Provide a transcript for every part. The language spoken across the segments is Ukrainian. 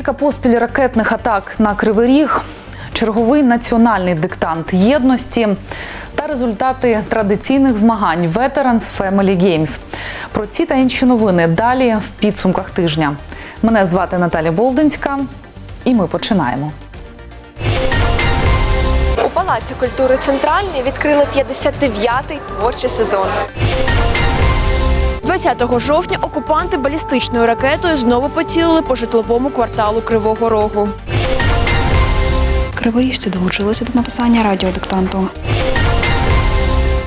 Кілька поспіль ракетних атак на Кривий Ріг, черговий національний диктант єдності та результати традиційних змагань Veterans Family Games. Про ці та інші новини далі в підсумках тижня. Мене звати Наталя Болдинська, і ми починаємо. У Палаці культури Центральний відкрили 59-й творчий сезон. 20 жовтня окупанти балістичною ракетою знову поцілили по житловому кварталу Кривого Рогу. Криворіжці долучилися до написання радіодиктанту.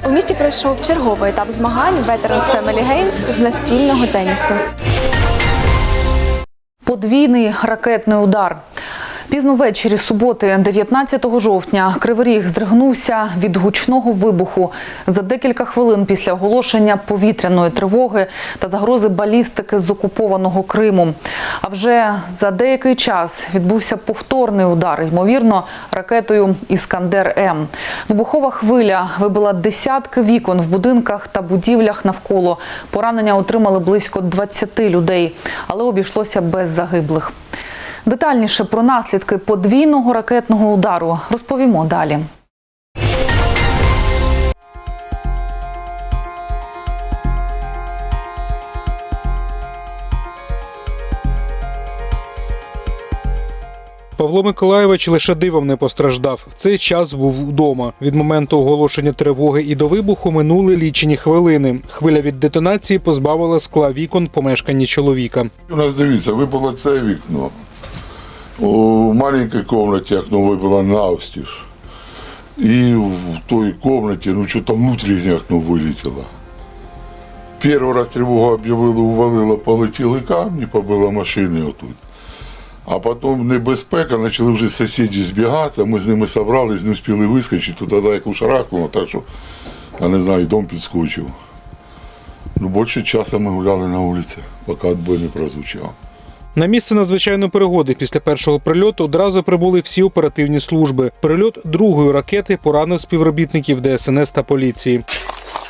У місті пройшов черговий етап змагань Veterans Family Games з настільного тенісу. Подвійний ракетний удар. Пізно ввечері суботи, 19 жовтня, Кривий Ріг здригнувся від гучного вибуху за декілька хвилин після оголошення повітряної тривоги та загрози балістики з окупованого Криму. А вже за деякий час відбувся повторний удар, ймовірно, ракетою Іскандер М. Вибухова хвиля вибила десятки вікон в будинках та будівлях навколо. Поранення отримали близько 20 людей, але обійшлося без загиблих. Детальніше про наслідки подвійного ракетного удару розповімо далі. Павло Миколаєвич лише дивом не постраждав. В цей час був вдома. Від моменту оголошення тривоги і до вибуху минули лічені хвилини. Хвиля від детонації позбавила скла вікон помешканні чоловіка. У нас дивіться, випало це вікно. У маленькій кімнаті окно вибило навстіж. І в той кімнаті, ну там внутрішнє окно вилетіло. Перший раз тривогу об'явили, увалило, полетіли камні, побило машини отут. А потім небезпека, почали вже сусіди збігатися, ми з ними зібрались, не встигли вискочити, тоді як ушарахнуло, так що, я не знаю, дом підскочив. Ну, більше часу ми гуляли на вулиці, поки відбой не прозвучав. На місце надзвичайної пригоди після першого прильоту одразу прибули всі оперативні служби. Прильот другої ракети поранив співробітників ДСНС та поліції.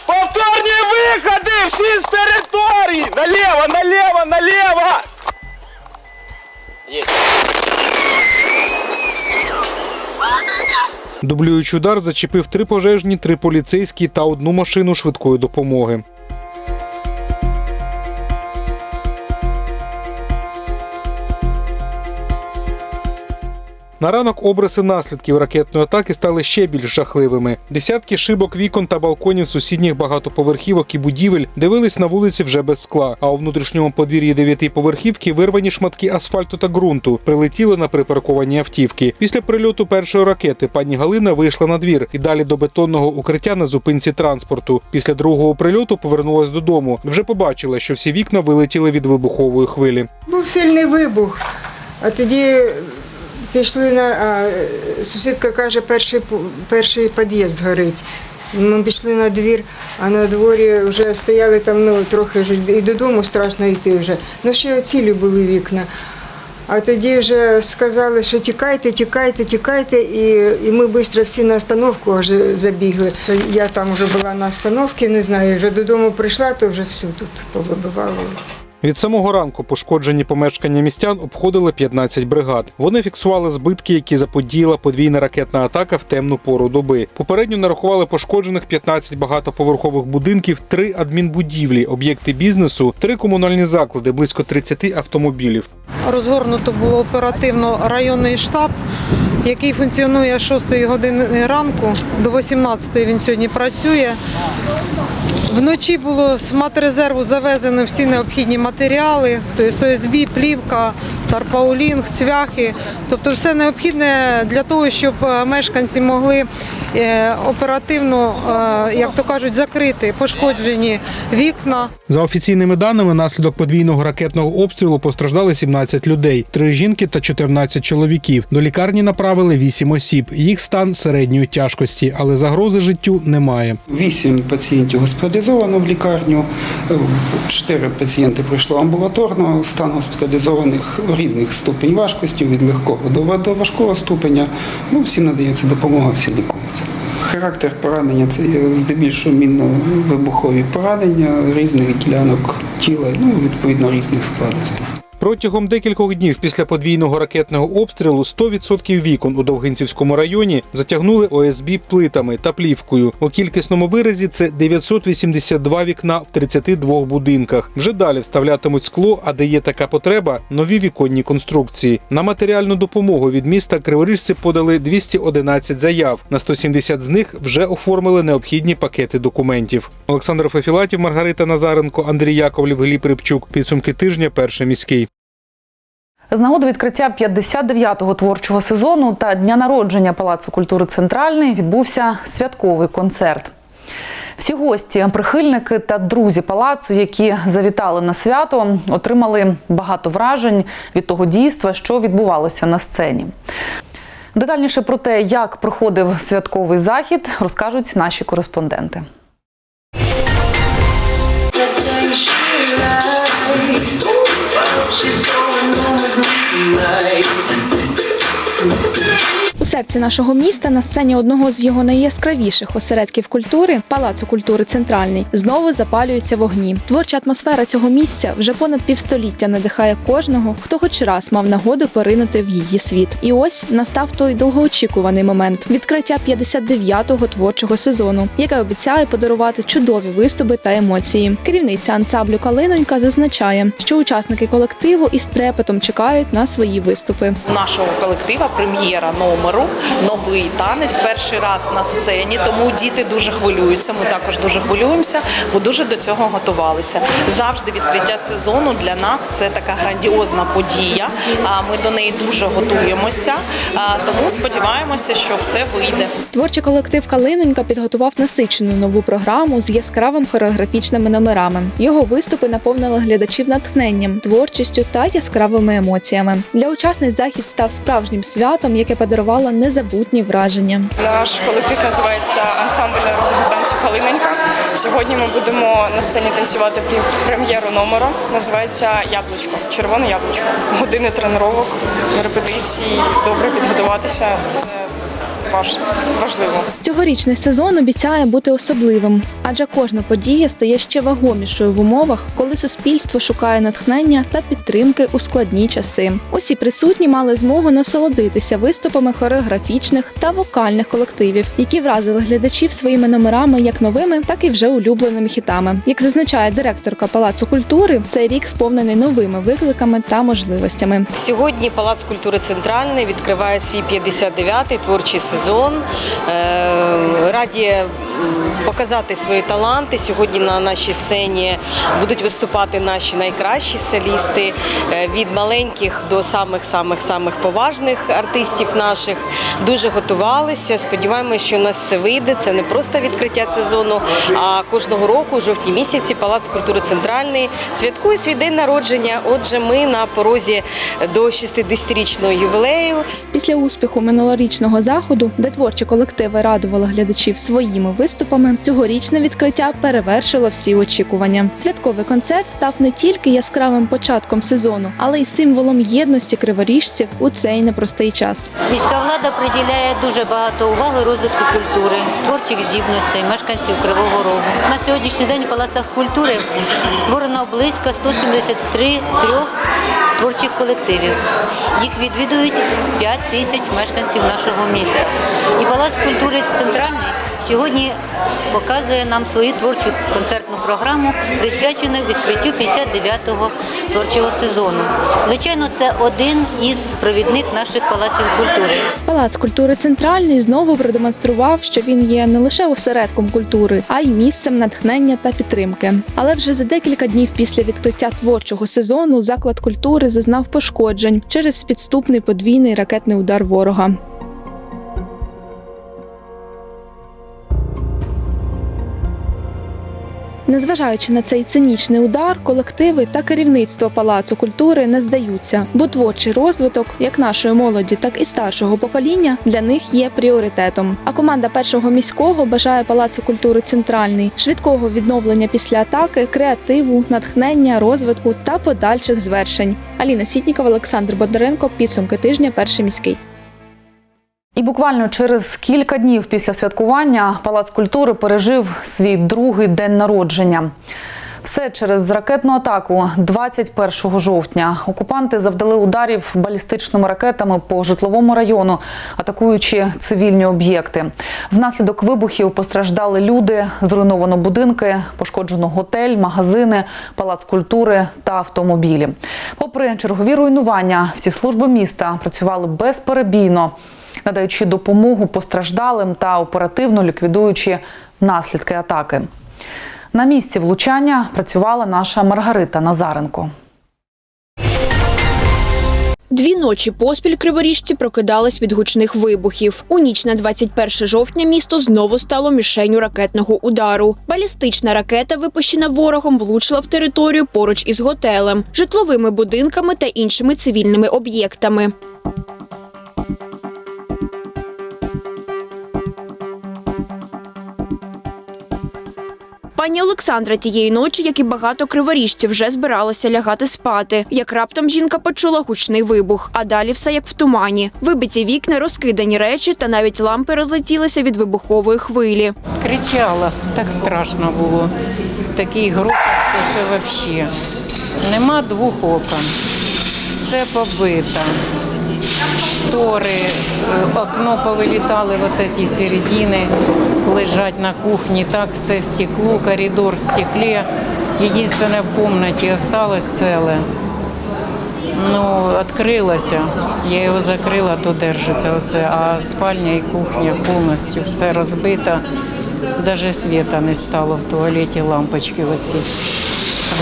Повторні виходи! Всі з території! Наліво, наліво, наліво! Дублюючий удар зачепив три пожежні, три поліцейські та одну машину швидкої допомоги. На ранок обриси наслідків ракетної атаки стали ще більш жахливими. Десятки шибок вікон та балконів сусідніх багатоповерхівок і будівель дивились на вулиці вже без скла. А у внутрішньому подвір'ї дев'ятиповерхівки вирвані шматки асфальту та ґрунту прилетіли на припарковані автівки. Після прильоту першої ракети пані Галина вийшла на двір і далі до бетонного укриття на зупинці транспорту. Після другого прильоту повернулась додому. Вже побачила, що всі вікна вилетіли від вибухової хвилі. Був сильний вибух, а тоді пішли на а, сусідка каже, перший перший під'їзд горить. Ми пішли на двір, а на дворі вже стояли там ну, трохи і додому страшно йти вже. Ну ще цілі були вікна. А тоді вже сказали, що тікайте, тікайте, тікайте, і, і ми швидко всі на остановку вже забігли. Я там вже була на остановці, не знаю, вже додому прийшла, то вже все тут повибивало. Від самого ранку пошкоджені помешкання містян обходили 15 бригад. Вони фіксували збитки, які заподіяла подвійна ракетна атака в темну пору доби. Попередньо нарахували пошкоджених 15 багатоповерхових будинків, 3 адмінбудівлі, об'єкти бізнесу, 3 комунальні заклади, близько 30 автомобілів. Розгорнуто було оперативно районний штаб, який функціонує з 6 години ранку до 18 він сьогодні працює. Вночі було з матрезерву завезено всі необхідні матеріали, тобто ОСБ, плівка, тарпаулінг, свяхи, тобто все необхідне для того, щоб е, мешканці могли е, оперативно, е, як то кажуть, закрити пошкоджені вікна. За офіційними даними, наслідок подвійного ракетного обстрілу постраждали 17 людей, 3 жінки та 14 чоловіків. До лікарні направили 8 осіб. Їх стан середньої тяжкості, але загрози життю немає. Вісім пацієнтів госпіталізовано в лікарню, чотири пацієнти пройшло амбулаторно, стан госпіталізованих різних ступень важкості, від легкого до, до важкого ступеня. Ну, всім надається допомога, всі лікуються. Характер поранення це здебільшого мінно-вибухові поранення різних ділянок тіла, ну, відповідно різних складностей. Протягом декількох днів після подвійного ракетного обстрілу 100% вікон у Довгинцівському районі затягнули ОСБ плитами та плівкою. У кількісному виразі це 982 вікна в 32 будинках. Вже далі вставлятимуть скло, а де є така потреба, нові віконні конструкції. На матеріальну допомогу від міста криворіжці подали 211 заяв. На 170 з них вже оформили необхідні пакети документів. Олександр Фефілатів, Маргарита Назаренко, Андрій Яковлів, Гліб Рибчук. Підсумки тижня. Перший міський. З нагоди відкриття 59-го творчого сезону та дня народження Палацу культури Центральний відбувся святковий концерт. Всі гості, прихильники та друзі палацу, які завітали на свято, отримали багато вражень від того дійства, що відбувалося на сцені. Детальніше про те, як проходив святковий захід, розкажуть наші кореспонденти. She's going home with me tonight. У серці нашого міста на сцені одного з його найяскравіших осередків культури Палацу культури Центральний знову запалюються вогні. Творча атмосфера цього місця вже понад півстоліття надихає кожного, хто хоч раз мав нагоду поринути в її світ. І ось настав той довгоочікуваний момент відкриття 59-го творчого сезону, яке обіцяє подарувати чудові виступи та емоції. Керівниця ансамблю Калинонька зазначає, що учасники колективу із трепетом чекають на свої виступи. У нашого колектива прем'єра номеру, новий танець, перший раз на сцені. Тому діти дуже хвилюються. Ми також дуже хвилюємося, бо дуже до цього готувалися. Завжди відкриття сезону для нас це така грандіозна подія. А Ми до неї дуже готуємося. Тому сподіваємося, що все вийде. Творчий колектив Калинонька підготував насичену нову програму з яскравими хореографічними номерами. Його виступи наповнили глядачів натхненням, творчістю та яскравими емоціями. Для учасниць захід став справжнім святом, яке подарувало незабутні враження. Наш колектив називається ансамбль народного танцю Калиненька. Сьогодні ми будемо на сцені танцювати прем'єру прем'єру номера. Називається Яблучко. Червоне яблучко. Години тренувок, репетицій, добре підготуватися. Це важливо. Цьогорічний сезон обіцяє бути особливим, адже кожна подія стає ще вагомішою в умовах, коли суспільство шукає натхнення та підтримки у складні часи. Усі присутні мали змогу насолодитися виступами хореографічних та вокальних колективів, які вразили глядачів своїми номерами як новими, так і вже улюбленими хітами. Як зазначає директорка Палацу культури, цей рік сповнений новими викликами та можливостями. Сьогодні Палац культури Центральний відкриває свій 59-й творчий сезон. Е, Раді показати свої таланти. Сьогодні на нашій сцені будуть виступати наші найкращі солісти е, від маленьких до самих самих самих поважних артистів наших. Дуже готувалися. Сподіваємося, що у нас все вийде. Це не просто відкриття сезону, а кожного року, у жовтні місяці, Палац культури Центральний святкує свій день народження. Отже, ми на порозі до 60-річного ювілею. Після успіху минулорічного заходу, де творчі колективи радували глядачів своїми виступами, цьогорічне відкриття перевершило всі очікування. Святковий концерт став не тільки яскравим початком сезону, але й символом єдності криворіжців у цей непростий час. Міська влада приділяє дуже багато уваги розвитку культури, творчих здібностей мешканців Кривого Рогу. На сьогоднішній день в палацах культури створено близько 173 трьох творчих колективів. Їх відвідують 5 тисяч мешканців нашого міста. І палац культури центральний сьогодні показує нам свою творчу концертну програму, присвячену відкриттю 59-го творчого сезону. Звичайно, це один із провідних наших палаців культури. Палац культури центральний знову продемонстрував, що він є не лише осередком культури, а й місцем натхнення та підтримки. Але вже за декілька днів після відкриття творчого сезону заклад культури зазнав пошкоджень через підступний подвійний ракетний удар ворога. Незважаючи на цей цинічний удар, колективи та керівництво палацу культури не здаються, бо творчий розвиток як нашої молоді, так і старшого покоління для них є пріоритетом. А команда першого міського бажає палацу культури центральний швидкого відновлення після атаки, креативу, натхнення, розвитку та подальших звершень. Аліна Сітнікова, Олександр Бондаренко. Підсумки тижня. Перший міський. І буквально через кілька днів після святкування Палац культури пережив свій другий день народження. Все через ракетну атаку 21 жовтня. Окупанти завдали ударів балістичними ракетами по житловому району, атакуючи цивільні об'єкти. Внаслідок вибухів постраждали люди, зруйновано будинки, пошкоджено готель, магазини, палац культури та автомобілі. Попри чергові руйнування, всі служби міста працювали безперебійно, надаючи допомогу постраждалим та оперативно ліквідуючи наслідки атаки. На місці влучання працювала наша Маргарита Назаренко. Дві ночі поспіль криворіжці прокидались від гучних вибухів. У ніч на 21 жовтня місто знову стало мішенню ракетного удару. Балістична ракета, випущена ворогом, влучила в територію поруч із готелем, житловими будинками та іншими цивільними об'єктами. Пані Олександра тієї ночі, як і багато криворіжців, вже збиралася лягати спати. Як раптом жінка почула гучний вибух, а далі все як в тумані. Вибиті вікна, розкидані речі та навіть лампи розлетілися від вибухової хвилі. Кричала, так страшно було. Такий що це взагалі. Нема двох окон. Все побито. Штори, е, окно повилітали, вот ці середини лежать на кухні, так все в стеклу, коридор в стеклі. Єдине в кімнаті осталось ціле. Ну, відкрилося, я його закрила, то держиться оце, а спальня і кухня повністю все розбито. Навіть світа не стало в туалеті, лампочки оці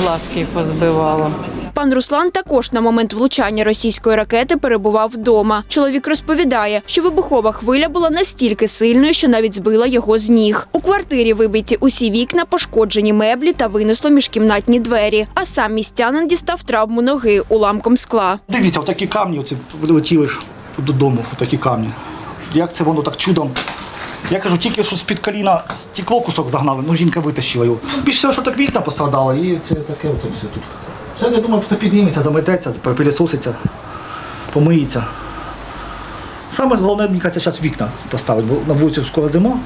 глазки позбивало. Пан Руслан також на момент влучання російської ракети перебував вдома. Чоловік розповідає, що вибухова хвиля була настільки сильною, що навіть збила його з ніг. У квартирі вибиті усі вікна, пошкоджені меблі та винесло міжкімнатні двері. А сам містянин дістав травму ноги уламком скла. Дивіться, отакі камні оці влетіли ж додому, отакі камні. Як це воно так чудом? Я кажу, тільки що з-під коліна стекло кусок загнали, ну жінка витащила його. Більше всього, що так вікна пострадали, і це таке оце все тут. Все, я думаю, все підніметься, замететься, пилісоситься, помиється. Саме головне, мені кажеться, зараз вікна поставити, бо на вулиці скоро зима,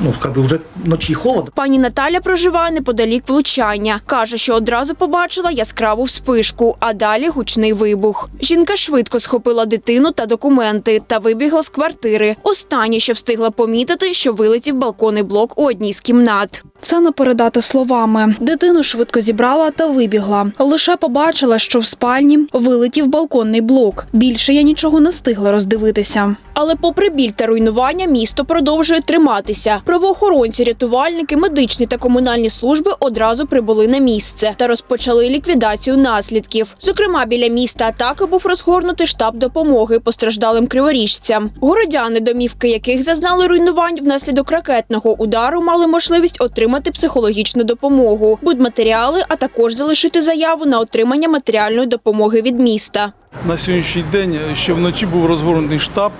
ну, як би вже вночі холодно. Пані Наталя проживає неподалік влучання. Каже, що одразу побачила яскраву вспишку, а далі гучний вибух. Жінка швидко схопила дитину та документи та вибігла з квартири. Останнє, що встигла помітити, що вилетів балконний блок у одній з кімнат. Це не передати словами. Дитину швидко зібрала та вибігла. Лише побачила, що в спальні вилетів балконний блок. Більше я нічого не встигла роздивитися. Але попри біль та руйнування, місто продовжує триматися. Правоохоронці, рятувальники, медичні та комунальні служби одразу прибули на місце та розпочали ліквідацію наслідків. Зокрема, біля міста атаки був розгорнутий штаб допомоги постраждалим криворіжцям. Городяни, домівки яких зазнали руйнувань внаслідок ракетного удару, мали можливість отримати психологічну допомогу, будматеріали, а також залишити заяву на отримання матеріальної допомоги від міста. На сьогоднішній день ще вночі був розгорнутий штаб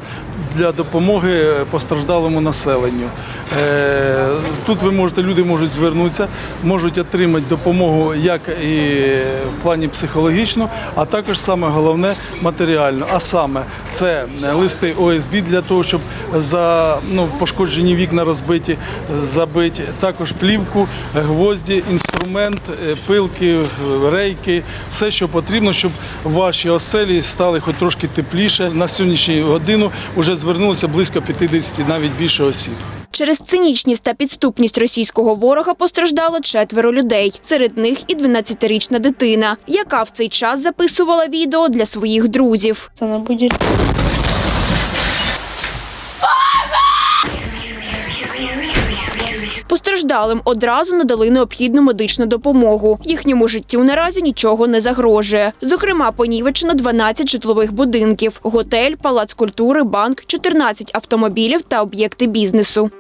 для допомоги постраждалому населенню. Е, Тут ви можете, люди можуть звернутися, можуть отримати допомогу як і в плані психологічно, а також саме головне матеріально. А саме це листи ОСБ для того, щоб за ну, пошкоджені вікна розбиті, забити, також плівку, гвозді, інструмент, е, пилки, рейки, все, що потрібно, щоб ваші оселі стали хоч трошки тепліше. На сьогоднішню годину вже звернулося близько 50, навіть більше осіб. Через цинічність та підступність російського ворога постраждало четверо людей. Серед них і 12-річна дитина, яка в цей час записувала відео для своїх друзів. Це не буде. Постраждалим одразу надали необхідну медичну допомогу. Їхньому життю наразі нічого не загрожує. Зокрема, понівечено 12 житлових будинків, готель, палац культури, банк, 14 автомобілів та об'єкти бізнесу.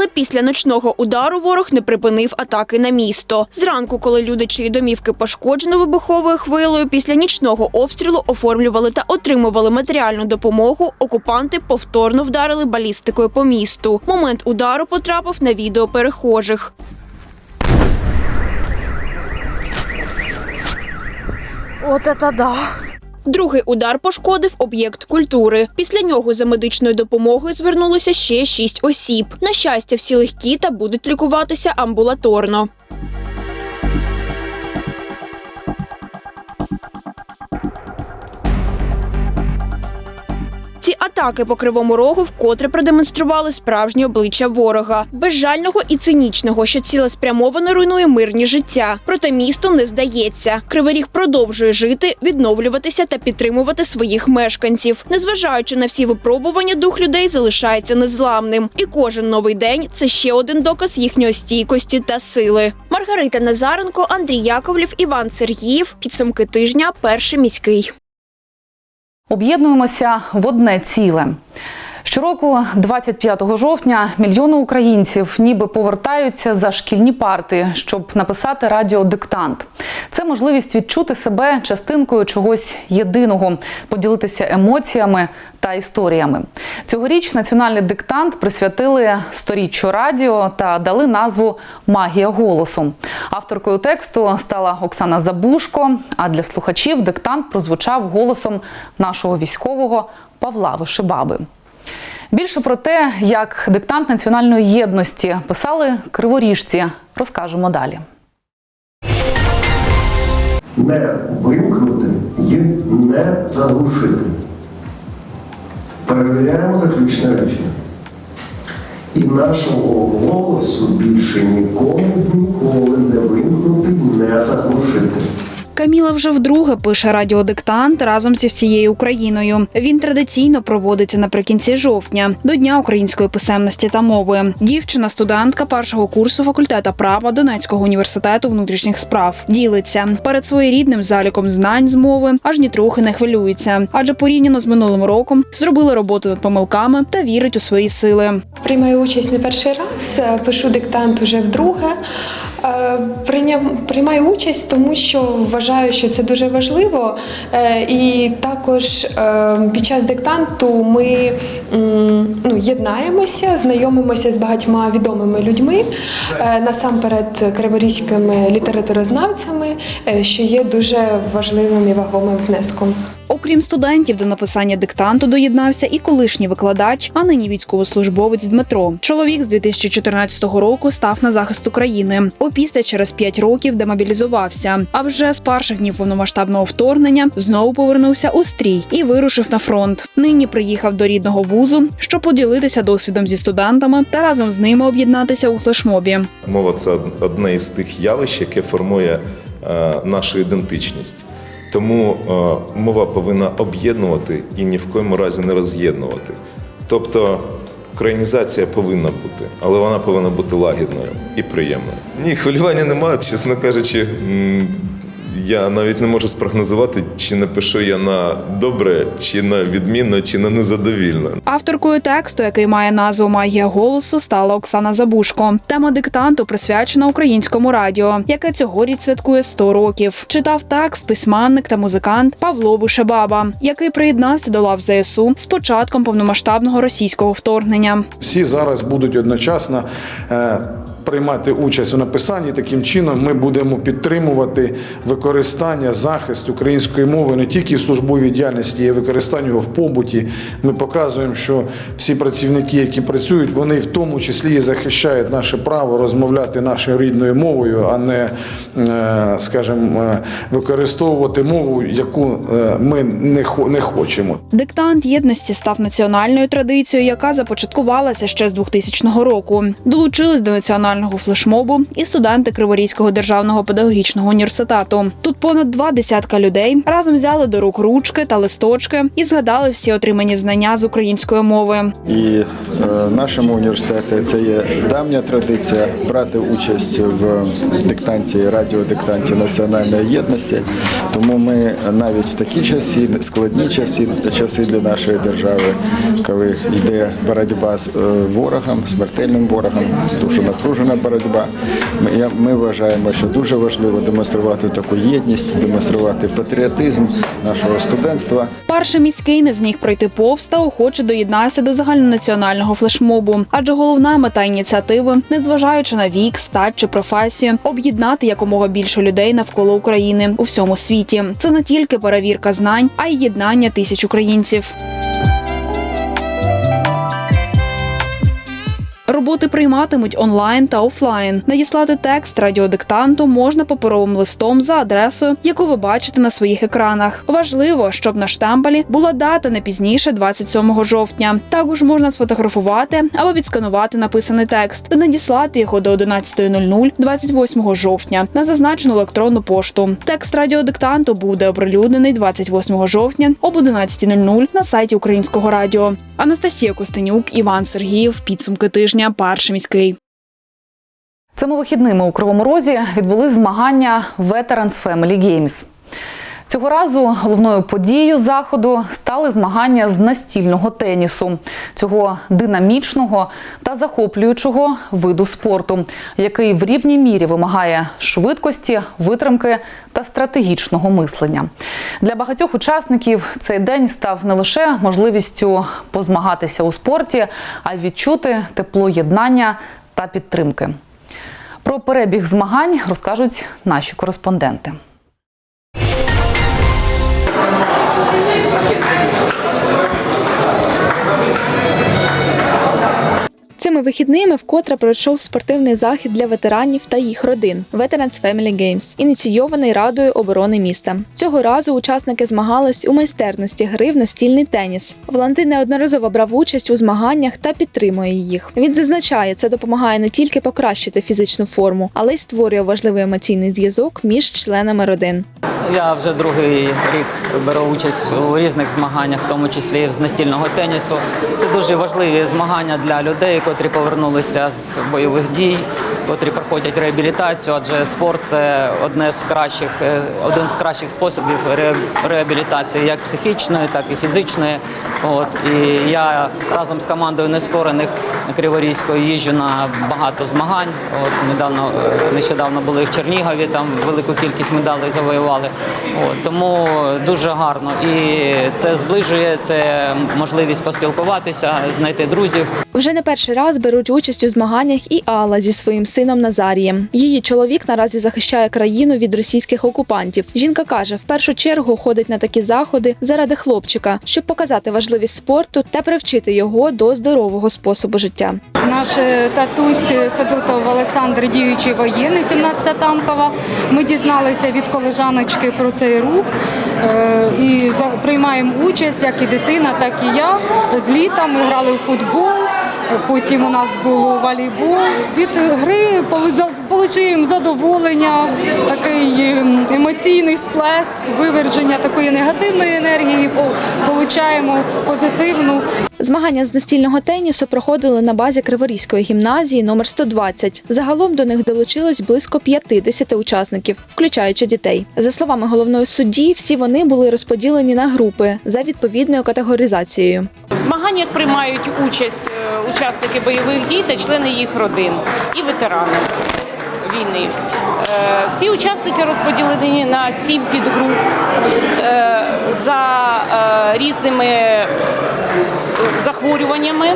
Але після ночного удару ворог не припинив атаки на місто. Зранку, коли люди, чиї домівки пошкоджено вибуховою хвилею, після нічного обстрілу оформлювали та отримували матеріальну допомогу, окупанти повторно вдарили балістикою по місту. Момент удару потрапив на відео перехожих. От це да. Другий удар пошкодив об'єкт культури. Після нього за медичною допомогою звернулося ще шість осіб. На щастя, всі легкі та будуть лікуватися амбулаторно. Атаки по кривому рогу вкотре продемонстрували справжнє обличчя ворога, безжального і цинічного, що цілеспрямовано руйнує мирні життя. Проте місто не здається. Кривий Ріг продовжує жити, відновлюватися та підтримувати своїх мешканців. Незважаючи на всі випробування, дух людей залишається незламним. І кожен новий день це ще один доказ їхньої стійкості та сили. Маргарита Назаренко, Андрій Яковлів, Іван Сергіїв. Підсумки тижня. Перший міський. Об'єднуємося в одне ціле. Щороку, 25 жовтня, мільйони українців ніби повертаються за шкільні парти, щоб написати радіодиктант. Це можливість відчути себе частинкою чогось єдиного, поділитися емоціями та історіями. Цьогоріч національний диктант присвятили сторіччю радіо та дали назву Магія голосу. Авторкою тексту стала Оксана Забушко. А для слухачів диктант прозвучав голосом нашого військового Павла Вишибаби. Більше про те, як диктант національної єдності писали криворіжці, розкажемо далі. не вимкнути і не заглушити. Перевіряємо заключне речення. І нашого голосу більше нікому ніколи не вимкнути, не заглушити. Каміла вже вдруге пише радіодиктант разом зі всією Україною. Він традиційно проводиться наприкінці жовтня, до Дня української писемності та мови. Дівчина, студентка першого курсу факультета права Донецького університету внутрішніх справ, ділиться перед своєрідним заліком знань з мови, аж нітрохи не хвилюється, адже порівняно з минулим роком зробили роботу над помилками та вірить у свої сили. Приймаю участь не перший раз, е, пишу диктант уже вдруге. Е, прийняв- Приймаю участь, тому що вважаю, що це дуже важливо. Е, І також е, під час диктанту ми ну, єднаємося, знайомимося з багатьма відомими людьми, е, насамперед криворізькими літературознавцями, що є дуже важливим і вагомим внеском. Окрім студентів, до написання диктанту доєднався і колишній викладач, а нині військовослужбовець Дмитро. Чоловік з 2014 року став на захист України. Опісля через 5 років демобілізувався. А вже з перших днів повномасштабного вторгнення знову повернувся у стрій і вирушив на фронт. Нині приїхав до рідного вузу, щоб поділитися досвідом зі студентами та разом з ними об'єднатися у флешмобі. Мова це одне із тих явищ, яке формує е, нашу ідентичність. Тому е, мова повинна об'єднувати і ні в коєму разі не роз'єднувати. Тобто українізація повинна бути, але вона повинна бути лагідною і приємною. Ні, хвилювання немає, чесно кажучи. Я навіть не можу спрогнозувати, чи напишу я на добре, чи на відмінно, чи на незадовільно. Авторкою тексту, який має назву Магія голосу, стала Оксана Забушко. Тема диктанту присвячена українському радіо, яке цьогоріч святкує 100 років. Читав текст письменник та музикант Павло Бушебаба, який приєднався до лав ЗСУ з початком повномасштабного російського вторгнення. Всі зараз будуть одночасно е, приймати участь у написанні. Таким чином ми будемо підтримувати використання, захист української мови не тільки в службовій діяльності, а й використання його в побуті. Ми показуємо, що всі працівники, які працюють, вони в тому числі і захищають наше право розмовляти нашою рідною мовою, а не, е, скажімо, е, використовувати мову, яку е, ми не хо- не хочемо. Диктант єдності став національною традицією, яка започаткувалася ще з 2000 року. Долучились до національного флешмобу і студенти Криворізького державного педагогічного університету. Тут понад два десятка людей разом взяли до рук ручки та листочки і згадали всі отримані знання з української мови. І е, в нашому університеті це є давня традиція брати участь в диктанті, радіодиктанті національної єдності. Тому ми навіть в такі часи, складні часи, часи для нашої держави, коли йде боротьба з е, ворогом, смертельним ворогом, дуже напружена. Напружена боротьба. Ми, ми вважаємо, що дуже важливо демонструвати таку єдність, демонструвати патріотизм нашого студентства. Перший міський не зміг пройти повз та охоче доєднався до загальнонаціонального флешмобу. Адже головна мета ініціативи, незважаючи на вік, стать чи професію, об'єднати якомога більше людей навколо України у всьому світі. Це не тільки перевірка знань, а й єднання тисяч українців. Роботи прийматимуть онлайн та офлайн. Надіслати текст радіодиктанту можна паперовим листом за адресою, яку ви бачите на своїх екранах. Важливо, щоб на штампелі була дата не пізніше 27 жовтня. Також можна сфотографувати або відсканувати написаний текст та надіслати його до 11.00 28 жовтня на зазначену електронну пошту. Текст радіодиктанту буде оприлюднений 28 жовтня об 11.00 на сайті Українського радіо. Анастасія Костенюк, Іван Сергіїв. Підсумки тижня. Перший міський. Цими вихідними у Кривому Розі відбули змагання Veterans Family Games. Цього разу головною подією заходу стали змагання з настільного тенісу, цього динамічного та захоплюючого виду спорту, який в рівній мірі вимагає швидкості, витримки та стратегічного мислення. Для багатьох учасників цей день став не лише можливістю позмагатися у спорті, а й відчути тепло єднання та підтримки. Про перебіг змагань розкажуть наші кореспонденти. Цими вихідними вкотре пройшов спортивний захід для ветеранів та їх родин Veterans Family Games, ініційований Радою оборони міста. Цього разу учасники змагались у майстерності гри в настільний теніс. Валентин неодноразово брав участь у змаганнях та підтримує їх. Він зазначає, це допомагає не тільки покращити фізичну форму, але й створює важливий емоційний зв'язок між членами родин. Я вже другий рік беру участь у різних змаганнях, в тому числі з настільного тенісу. Це дуже важливі змагання для людей, котрі повернулися з бойових дій, котрі проходять реабілітацію. Адже спорт це одне з кращих, е, один з кращих способів реабілітації, як психічної, так і фізичної. От і я разом з командою нескорених Криворізької їжджу на багато змагань. От недавно е, нещодавно були в Чернігові, там велику кількість медалей завоювали. От, тому дуже гарно. І це зближує, це можливість поспілкуватися, знайти друзів. Вже не перший раз беруть участь у змаганнях і Алла зі своїм сином Назарієм. Її чоловік наразі захищає країну від російських окупантів. Жінка каже, в першу чергу ходить на такі заходи заради хлопчика, щоб показати важливість спорту та привчити його до здорового способу життя. Наш татусь Федотов Олександр, діючий воєнний, 17 танкова. Ми дізналися від колежаночки про цей рух е, і приймаємо участь, як і дитина, так і я. З літа ми грали у футбол. Потім у нас було волейбол. Від гри отримуємо задоволення, такий ем, емоційний сплеск, виверження такої негативної енергії, отримуємо позитивну. Змагання з настільного тенісу проходили на базі Криворізької гімназії номер 120. Загалом до них долучилось близько 50 учасників, включаючи дітей. За словами головної судді, всі вони були розподілені на групи за відповідною категоризацією. В змаганнях приймають участь е, учасники бойових дій та члени їх родин і ветерани війни. Е, Всі учасники розподілені на сім підгруп е, за різними захворюваннями.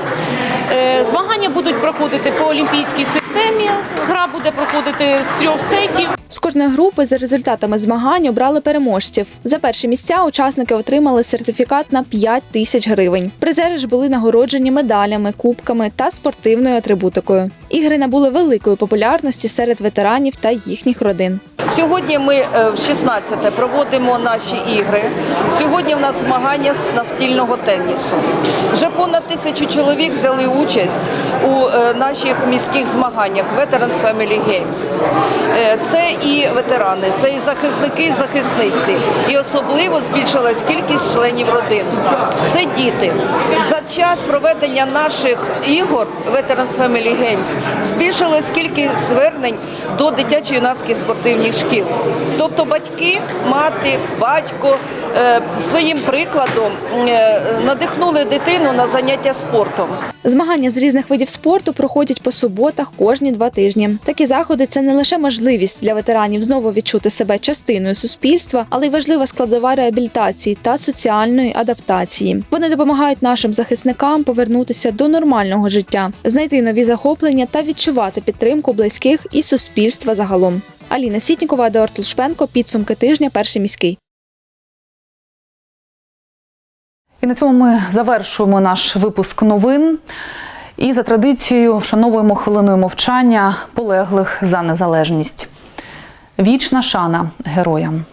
Е, Змагання будуть проходити по олімпійській системі. Гра буде проходити з трьох сетів. З кожної групи за результатами змагань обрали переможців. За перші місця учасники отримали сертифікат на 5 тисяч гривень. Призери ж були нагороджені медалями, кубками та спортивною атрибутикою. Ігри набули великої популярності серед ветеранів та їхніх родин. Сьогодні ми е, в 16-те проводимо наші ігри. Сьогодні в нас змагання з настільного тенісу. Вже понад тисячу чоловік взяли участь у е, наших міських змаганнях Veterans Family Games. Е, Це і ветерани, це і захисники, і захисниці. І особливо збільшилась кількість членів родин. Це діти. За час проведення наших ігор Veterans Family Games збільшилась кількість звернень до дитячо-юнацьких спортивних шкіл. Тобто батьки, мати, батько е, своїм прикладом надихнули дитину на заняття спортом. Змагання з різних видів спорту проходять по суботах кожні два тижні. Такі заходи це не лише можливість для ветеранів знову відчути себе частиною суспільства, але й важлива складова реабілітації та соціальної адаптації. Вони допомагають нашим захисникам повернутися до нормального життя, знайти нові захоплення та відчувати підтримку близьких і суспільства загалом. Аліна Сітнікова, Едуард Лушпенко, підсумки тижня, перший міський. І на цьому ми завершуємо наш випуск новин. І за традицією вшановуємо хвилиною мовчання полеглих за незалежність. Вічна шана героям.